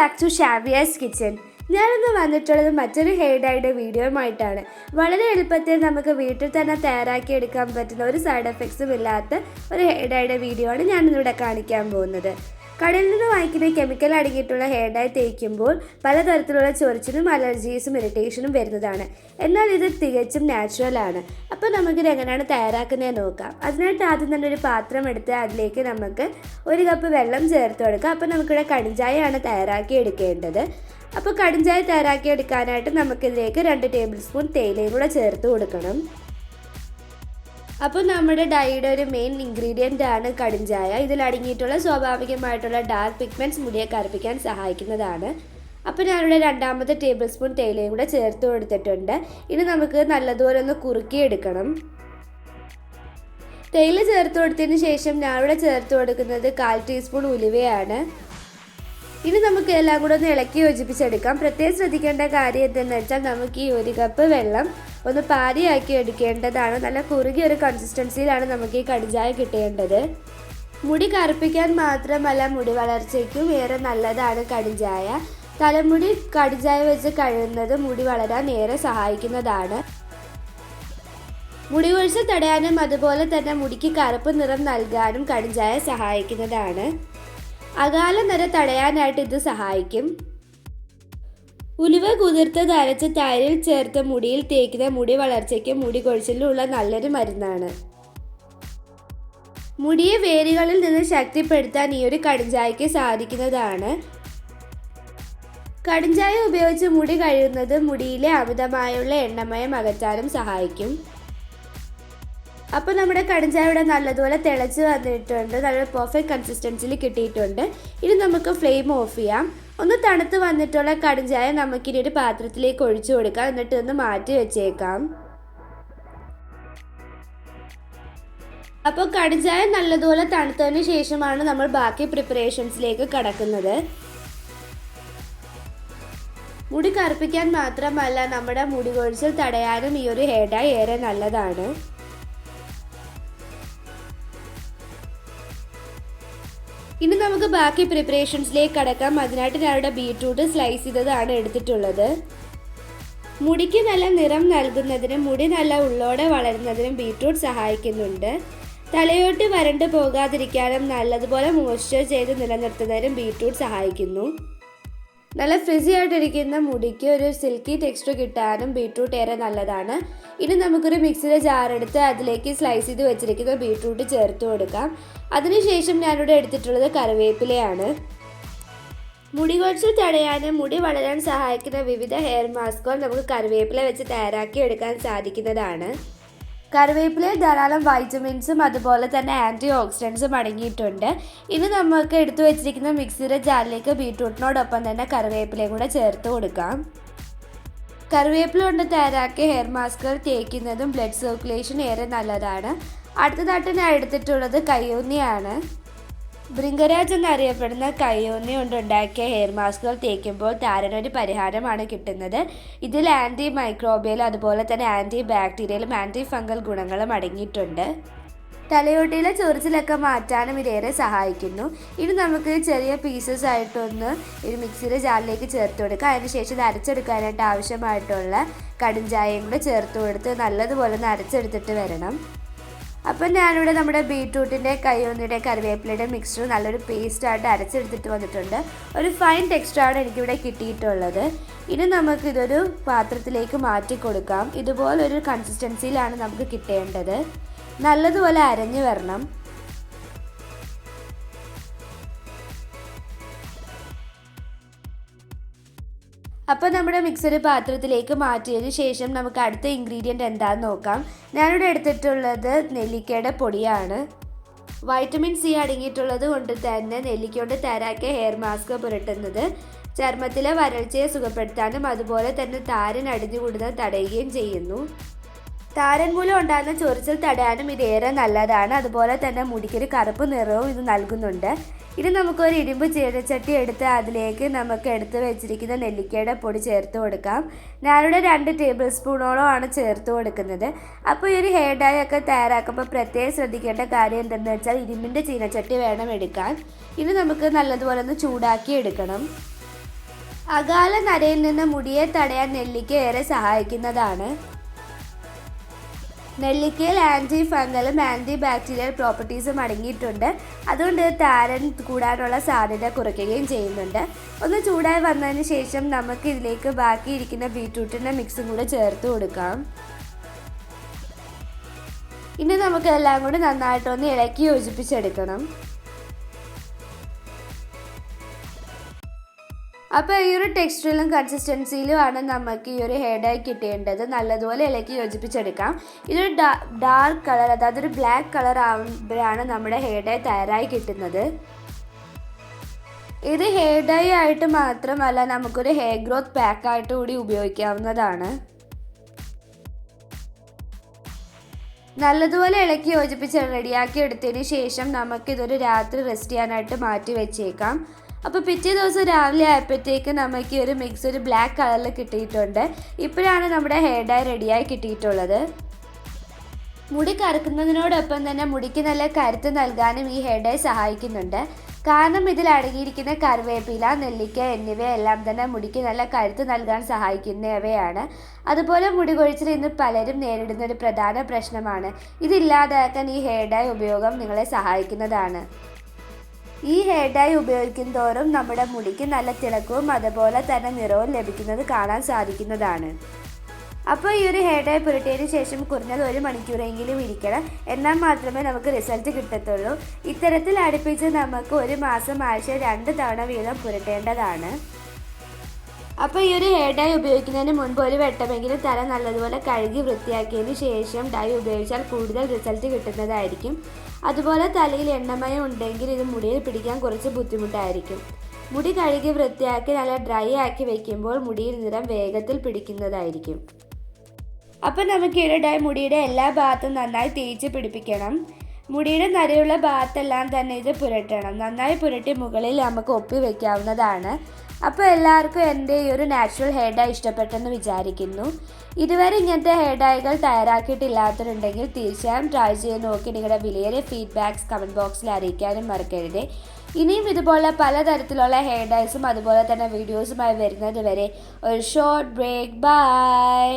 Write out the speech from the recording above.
Back to ഷാവിയാസ് kitchen ഞാനിന്ന് വന്നിട്ടുള്ളത് മറ്റൊരു ഹെയർ ഡൈയുടെ വീഡിയോയുമായിട്ടാണ് വളരെ എളുപ്പത്തിൽ നമുക്ക് വീട്ടിൽ തന്നെ തയ്യാറാക്കി എടുക്കാൻ പറ്റുന്ന ഒരു സൈഡ് എഫക്ട്സും ഇല്ലാത്ത ഒരു ഹെയർ ഡൈയുടെ വീഡിയോ ആണ് ഞാനിന്നിവിടെ കാണിക്കാൻ പോകുന്നത്. കടയിൽ നിന്ന് വാങ്ങിക്കുന്ന കെമിക്കൽ അടങ്ങിയിട്ടുള്ള ഹെയർ ഡൈ തേക്കുമ്പോൾ പലതരത്തിലുള്ള ചൊറിച്ചിലും അലർജീസും ഇറിറ്റേഷനും വരുന്നതാണ്. എന്നാൽ ഇത് തികച്ചും നാച്ചുറൽ ആണ്. അപ്പോൾ നമുക്കിത് എങ്ങനെയാണ് തയ്യാറാക്കുന്നത് നോക്കാം. അതിനായിട്ട് ആദ്യം തന്നെ ഒരു പാത്രം എടുത്ത് അതിലേക്ക് നമുക്ക് ഒരു കപ്പ് വെള്ളം ചേർത്ത് കൊടുക്കാം. അപ്പോൾ നമുക്കിവിടെ കടിഞ്ചായയാണ് തയ്യാറാക്കി എടുക്കേണ്ടത്. അപ്പോൾ കടിഞ്ചായ തയ്യാറാക്കി എടുക്കാനായിട്ട് നമുക്കിതിലേക്ക് രണ്ട് ടേബിൾ സ്പൂൺ തേയിലയും കൂടെ ചേർത്ത് കൊടുക്കണം. അപ്പോൾ നമ്മുടെ ഡൈയുടെ ഒരു മെയിൻ ഇൻഗ്രീഡിയന്റ് ആണ് കടിഞ്ചായ ഇതിൽ അടങ്ങിയിട്ടുള്ള സ്വാഭാവികമായിട്ടുള്ള ഡാർക്ക് പിഗ്മെന്റ്സ് മുടിയെ കറുപ്പിക്കാൻ സഹായിക്കുന്നതാണ്. അപ്പോൾ ഞാനിവിടെ രണ്ടാമത്തെ ടേബിൾ സ്പൂൺ തേയിലയും കൂടെ ചേർത്ത് കൊടുത്തിട്ടുണ്ട്. ഇനി നമുക്ക് നല്ലതുപോലെ ഒന്ന് കുറുക്കിയെടുക്കണം. തേയില ചേർത്ത് കൊടുത്തതിന് ശേഷം ഞാനിവിടെ ചേർത്ത് കൊടുക്കുന്നത് കാൽ ടീസ്പൂൺ ഉലുവയാണ്. ഇനി നമുക്ക് എല്ലാം കൂടെ ഒന്ന് ഇളക്കി യോജിപ്പിച്ചെടുക്കാം. പ്രത്യേകം ശ്രദ്ധിക്കേണ്ട കാര്യം എന്തെന്ന് വെച്ചാൽ നമുക്ക് ഈ ഒരു കപ്പ് വെള്ളം ഒന്ന് പാരിയാക്കി എടുക്കേണ്ടതാണ്. നല്ല കുറുകിയ ഒരു കൺസിസ്റ്റൻസിയിലാണ് നമുക്ക് ഈ കടിജായ കിട്ടേണ്ടത്. മുടി കറുപ്പിക്കാൻ മാത്രമല്ല മുടി വളർച്ചയ്ക്കും ഏറെ നല്ലതാണ് കടിഞ്ചായ തലമുടി കടിജായ വെച്ച് കഴുകുന്നത് മുടി വളരാൻ ഏറെ സഹായിക്കുന്നതാണ്. മുടി കൊഴിച്ചിൽ തടയാനും അതുപോലെ തന്നെ മുടിക്ക് കറുപ്പ് നിറം നൽകാനും കടിഞ്ചായ സഹായിക്കുന്നതാണ്. അകാല നിര തടയാനായിട്ട് ഇത് സഹായിക്കും. ഉലുവ കുതിർത്തത് അരച്ച് തൈരിൽ ചേർത്ത് മുടിയിൽ തേക്കുന്ന മുടി വളർച്ചയ്ക്കും മുടി കൊഴിച്ചിലുള്ള നല്ലൊരു മരുന്നാണ്. മുടിയെ വേരുകളിൽ നിന്ന് ശക്തിപ്പെടുത്താൻ ഈ ഒരു കടുഞ്ചായക്ക് സാധിക്കുന്നതാണ്. കടുഞ്ചായ ഉപയോഗിച്ച് മുടി കഴുകുന്നത് മുടിയിലെ അമിതമായുള്ള എണ്ണമയം അകറ്റാനും സഹായിക്കും. അപ്പോൾ നമ്മുടെ കടിഞ്ചായ ഇവിടെ നല്ലതുപോലെ തിളച്ച് വന്നിട്ടുണ്ട്. നല്ല പെർഫെക്റ്റ് കൺസിസ്റ്റൻസിയിൽ കിട്ടിയിട്ടുണ്ട്. ഇനി നമുക്ക് ഫ്ലെയിം ഓഫ് ചെയ്യാം. ഒന്ന് തണുത്ത് വന്നിട്ടുള്ള കടഞ്ചായ നമുക്കിനി ഒരു പാത്രത്തിലേക്ക് ഒഴിച്ചു കൊടുക്കാം. എന്നിട്ട് ഒന്ന് മാറ്റി വെച്ചേക്കാം. അപ്പോൾ കടഞ്ചായ നല്ലതുപോലെ തണുത്തതിന് ശേഷമാണ് നമ്മൾ ബാക്കി പ്രിപ്പറേഷൻസിലേക്ക് കടക്കുന്നത്. മുടി കറുപ്പിക്കാൻ മാത്രമല്ല നമ്മുടെ മുടി കൊഴിച്ചിൽ തടയാനും ഈ ഒരു ഹെയർ ഡൈ ഏറെ നല്ലതാണ്. ഇനി നമുക്ക് ബാക്കി പ്രിപ്പറേഷൻസിലേക്ക് കടക്കാം. അതിനായിട്ട് ഞാനിവിടെ ബീട്രൂട്ട് സ്ലൈസ് ചെയ്തതാണ് എടുത്തിട്ടുള്ളത്. മുടിക്ക് നല്ല നിറം നൽകുന്നതിനും മുടി നല്ല ഉള്ളോടെ വളരുന്നതിനും ബീട്രൂട്ട് സഹായിക്കുന്നുണ്ട്. തലയോട്ട് വരണ്ടു പോകാതിരിക്കാനും നല്ലതുപോലെ മോയ്സ്ചർ ചെയ്ത് നിലനിർത്തുന്നതിനും ബീട്രൂട്ട് സഹായിക്കുന്നു. നല്ല ഫ്രിസി ആയിട്ടിരിക്കുന്ന മുടിക്ക് ഒരു സിൽക്കി ടെക്സ്ചർ കിട്ടാനും ബീട്രൂട്ട് ഏറെ നല്ലതാണ്. ഇനി നമുക്കൊരു മിക്സിയുടെ ജാറെടുത്ത് അതിലേക്ക് സ്ലൈസ് ചെയ്ത് വെച്ചിരിക്കുന്ന ബീട്രൂട്ട് ചേർത്ത് കൊടുക്കാം. അതിനുശേഷം ഞാനിവിടെ എടുത്തിട്ടുള്ളത് കറിവേപ്പിലയാണ്. മുടി കൊഴിച്ചിൽ തടയാനും മുടി വളരാൻ സഹായിക്കുന്ന വിവിധ ഹെയർ മാസ്കുകൾ നമുക്ക് കറിവേപ്പില വെച്ച് തയ്യാറാക്കി എടുക്കാൻ സാധിക്കുന്നതാണ്. കറിവേപ്പിലയിൽ ധാരാളം വൈറ്റമിൻസും അതുപോലെ തന്നെ ആന്റി ഓക്സിഡൻസും അടങ്ങിയിട്ടുണ്ട്. ഇനി നമുക്ക് എടുത്തു വെച്ചിരിക്കുന്ന മിക്സിയുടെ ജാറിലേക്ക് ബീട്രൂട്ടിനോടൊപ്പം തന്നെ കറിവേപ്പിലയും കൂടെ ചേർത്ത് കൊടുക്കാം. കറിവേപ്പില കൊണ്ട് തയ്യാറാക്കിയ ഹെയർ മാസ്കുകൾ തേക്കുന്നതും ബ്ലഡ് സർക്കുലേഷൻ ഏറെ നല്ലതാണ്. അടുത്തതായിട്ട് ഞാൻ എടുത്തിട്ടുള്ളത് കയ്യൂന്നിയാണ്. ഭൃംഗരാജ് എന്നറിയപ്പെടുന്ന കയ്യൂന്നി കൊണ്ടുണ്ടാക്കിയ ഹെയർ മാസ്കുകൾ തേക്കുമ്പോൾ താരനൊരു പരിഹാരമാണ് കിട്ടുന്നത്. ഇതിൽ ആന്റി മൈക്രോബിയൽ അതുപോലെ തന്നെ ആന്റി ബാക്ടീരിയലും ആന്റി ഫംഗൽ ഗുണങ്ങളും അടങ്ങിയിട്ടുണ്ട്. തലയോട്ടിയിലെ ചൊറിച്ചിലൊക്കെ മാറ്റാനും ഇതേറെ സഹായിക്കുന്നു. ഇനി നമുക്ക് ചെറിയ പീസസ് ആയിട്ടൊന്ന് ഒരു മിക്സിയിലെ ജാറിലേക്ക് ചേർത്ത് കൊടുക്കുക അതിനുശേഷം ഇത് അരച്ചെടുക്കാനായിട്ട് ആവശ്യമായിട്ടുള്ള കടുംചായയും കൂടെ ചേർത്ത് കൊടുത്ത് നല്ലതുപോലെ ഒന്ന് അരച്ചെടുത്തിട്ട് വരണം. അപ്പം ഞാനിവിടെ നമ്മുടെ ബീട്രൂട്ടിന്റെ കയ്യൊന്നിയുടെ കറിവേപ്പിലയുടെ മിക്സ്ചർ നല്ലൊരു പേസ്റ്റായിട്ട് അരച്ചെടുത്തിട്ട് വന്നിട്ടുണ്ട്. ഒരു ഫൈൻ ടെക്സ്റ്റാണ് എനിക്കിവിടെ കിട്ടിയിട്ടുള്ളത്. ഇനി നമുക്കിതൊരു പാത്രത്തിലേക്ക് മാറ്റി കൊടുക്കാം. ഇതുപോലൊരു കൺസിസ്റ്റൻസിയിലാണ് നമുക്ക് കിട്ടേണ്ടത്. നല്ലതുപോലെ അരഞ്ഞു വരണം. അപ്പോൾ നമ്മുടെ മിക്സർ പാത്രത്തിലേക്ക് മാറ്റിയതിന് ശേഷം നമുക്ക് അടുത്ത ഇൻഗ്രീഡിയന്റ് എന്താണെന്ന് നോക്കാം. ഞാനിവിടെ എടുത്തിട്ടുള്ളത് നെല്ലിക്കയുടെ പൊടിയാണ്. വൈറ്റമിൻ സി അടങ്ങിയിട്ടുള്ളത് കൊണ്ട് തന്നെ നെല്ലിക്ക കൊണ്ട് ഹെയർ മാസ്ക് പുരട്ടുന്നത്. ചർമ്മത്തിലെ വരൾച്ചയെ സുഖപ്പെടുത്താനും അതുപോലെ തന്നെ താരൻ അടിഞ്ഞുകൂടുന്നത് തടയുകയും ചെയ്യുന്നു. താരൻ മൂലം ഉണ്ടാകുന്ന ചൊറിച്ചിൽ തടയാനും ഇത് ഏറെ നല്ലതാണ്. അതുപോലെ തന്നെ മുടിക്കൊരു കറുപ്പ് നിറവും ഇത് നൽകുന്നുണ്ട്. ഇനി നമുക്കൊരു ഇരുമ്പ് ചീനച്ചട്ടി എടുത്ത് അതിലേക്ക് നമുക്ക് എടുത്ത് വെച്ചിരിക്കുന്ന നെല്ലിക്കയുടെ പൊടി ചേർത്ത് കൊടുക്കാം. ഞാനിവിടെ രണ്ട് ടേബിൾ സ്പൂണോളമാണ് ചേർത്ത് കൊടുക്കുന്നത്. അപ്പോൾ ഈ ഒരു ഹെയർ ഡൈ ഒക്കെ തയ്യാറാക്കുമ്പോൾ പ്രത്യേകം ശ്രദ്ധിക്കേണ്ട കാര്യം എന്തെന്ന് വെച്ചാൽ ഇരുമ്പിന്റെ ചീനച്ചട്ടി വേണം എടുക്കാൻ. ഇനി നമുക്ക് നല്ലതുപോലെ ഒന്ന് ചൂടാക്കി എടുക്കണം. അകാല നരയിൽ നിന്ന് മുടിയെ തടയാൻ നെല്ലിക്ക ഏറെ സഹായിക്കുന്നതാണ്. നെല്ലിക്കയിൽ ആന്റി ഫംഗലും ആന്റി ബാക്ടീരിയൽ പ്രോപ്പർട്ടീസും അടങ്ങിയിട്ടുണ്ട്. അതുകൊണ്ട് താരൻ കൂടാനുള്ള സാധ്യത കുറയ്ക്കുകയും ചെയ്യുന്നുണ്ട്. ഒന്ന് ചൂടായി വന്നതിന് ശേഷം നമുക്ക് ഇതിലേക്ക് ബാക്കിയിരിക്കുന്ന ബീട്രൂട്ടിന്റെ മിക്സും കൂടെ ചേർത്ത് കൊടുക്കാം. ഇനി നമുക്കെല്ലാം കൂടി നന്നായിട്ടൊന്ന് ഇളക്കി യോജിപ്പിച്ചെടുക്കണം. അപ്പോൾ ഈ ഒരു ടെക്സ്ചറിലും കൺസിസ്റ്റൻസിയിലും ആണ് നമുക്ക് ഈ ഒരു ഹെയർ ഡൈ കിട്ടേണ്ടത്. നല്ലതുപോലെ ഇളക്കി യോജിപ്പിച്ചെടുക്കാം. ഇതൊരു ഡാർക്ക് കളർ അതായത് ഒരു ബ്ലാക്ക് കളർ ആകുമ്പോഴാണ് നമ്മുടെ ഹെയർ ഡൈ തയ്യാറായി കിട്ടുന്നത്. ഇത് ഹെയർ ഡൈ ആയിട്ട് മാത്രമല്ല നമുക്കൊരു ഹെയർ ഗ്രോത്ത് പാക്കായിട്ട് കൂടി ഉപയോഗിക്കാവുന്നതാണ്. നല്ലതുപോലെ ഇളക്കി യോജിപ്പിച്ച് റെഡിയാക്കി എടുത്തതിന് ശേഷം നമുക്കിതൊരു രാത്രി റെസ്റ്റ് ചെയ്യാനായിട്ട് മാറ്റി വെച്ചേക്കാം. അപ്പോൾ പിറ്റേ ദിവസം രാവിലെ ആയപ്പോഴത്തേക്ക് നമുക്ക് ഒരു മിക്സ് ഒരു ബ്ലാക്ക് കളറിൽ കിട്ടിയിട്ടുണ്ട്. ഇപ്പോഴാണ് നമ്മുടെ ഹെയർ ഡൈ റെഡിയായി കിട്ടിയിട്ടുള്ളത്. മുടി കറുക്കുന്നതിനോടൊപ്പം തന്നെ മുടിക്ക് നല്ല കരുത്ത് നൽകാനും ഈ ഹെയർ ഡൈ സഹായിക്കുന്നുണ്ട്. കാരണം ഇതിൽ അടങ്ങിയിരിക്കുന്ന കറിവേപ്പില നെല്ലിക്ക എന്നിവയെല്ലാം തന്നെ മുടിക്ക് നല്ല കരുത്ത് നൽകാൻ സഹായിക്കുന്നവയാണ്. അതുപോലെ മുടി കൊഴിച്ചിൽ ഇന്ന് പലരും നേരിടുന്ന ഒരു പ്രധാന പ്രശ്നമാണ്. ഇതില്ലാതാക്കാൻ ഈ ഹെയർ ഡൈ ഉപയോഗം നിങ്ങളെ സഹായിക്കുന്നതാണ്. ഈ ഹെയർ ഡൈ ഉപയോഗിക്കും തോറും നമ്മുടെ മുടിക്ക് നല്ല തിളക്കവും അതുപോലെ തന്നെ നിറവും ലഭിക്കുന്നത് കാണാൻ സാധിക്കുന്നതാണ്. അപ്പോൾ ഈ ഒരു ഹെയർ ഡൈ പുരട്ടിയതിന് ശേഷം കുറഞ്ഞത് ഒരു മണിക്കൂറെങ്കിലും ഇരിക്കണം. എന്നാൽ മാത്രമേ നമുക്ക് റിസൾട്ട് കിട്ടത്തുള്ളൂ. ഇത്തരത്തിൽ അടുപ്പിച്ച് നമുക്ക് ഒരു മാസം ആഴ്ച രണ്ട് തവണ വീതം പുരട്ടേണ്ടതാണ്. അപ്പോൾ ഈ ഒരു ഹെയർ ഡൈ ഉപയോഗിക്കുന്നതിന് മുൻപ് ഒരു വെട്ടമെങ്കിലും തല നല്ലതുപോലെ കഴുകി വൃത്തിയാക്കിയതിന് ശേഷം ഡൈ ഉപയോഗിച്ചാൽ കൂടുതൽ റിസൾട്ട് കിട്ടുന്നതായിരിക്കും. അതുപോലെ തലയിൽ എണ്ണമയം ഉണ്ടെങ്കിൽ ഇത് മുടിയിൽ പിടിക്കാൻ കുറച്ച് ബുദ്ധിമുട്ടായിരിക്കും. മുടി കഴുകി വൃത്തിയാക്കി നല്ല ഡ്രൈ ആക്കി വെക്കുമ്പോൾ മുടിയിൽ നിറം വേഗത്തിൽ പിടിക്കുന്നതായിരിക്കും. അപ്പം നമുക്ക് ഡൈ മുടിയുടെ എല്ലാ ഭാഗത്തും നന്നായി തേച്ച് പിടിപ്പിക്കണം. മുടിയുടെ നരയുള്ള ഭാഗത്തെല്ലാം തന്നെ ഇത് പുരട്ടണം. നന്നായി പുരട്ടി മുകളിൽ നമുക്ക് ഒപ്പി വെക്കാവുന്നതാണ്. അപ്പോൾ എല്ലാവർക്കും എന്റെ ഈ ഒരു നാച്ചുറൽ ഹെയർ ഡൈ ഇഷ്ടപ്പെട്ടെന്ന് വിചാരിക്കുന്നു. ഇതുവരെ ഇങ്ങനത്തെ ഹെയർ ഡൈകൾ തയ്യാറാക്കിയിട്ടില്ലാത്തവരുണ്ടെങ്കിൽ തീർച്ചയായും ട്രൈ ചെയ്ത് നോക്കി നിങ്ങളുടെ വിലയേറിയ ഫീഡ്ബാക്ക്സ് കമന്റ് ബോക്സിൽ അറിയിക്കാനും മറക്കരുത്. ഇനിയും ഇതുപോലെ പലതരത്തിലുള്ള ഹെയർ ഡൈസും അതുപോലെ തന്നെ വീഡിയോസുമായി വരുന്നത് വരെ ഒരു ഷോർട്ട് ബ്രേക്ക് ബൈ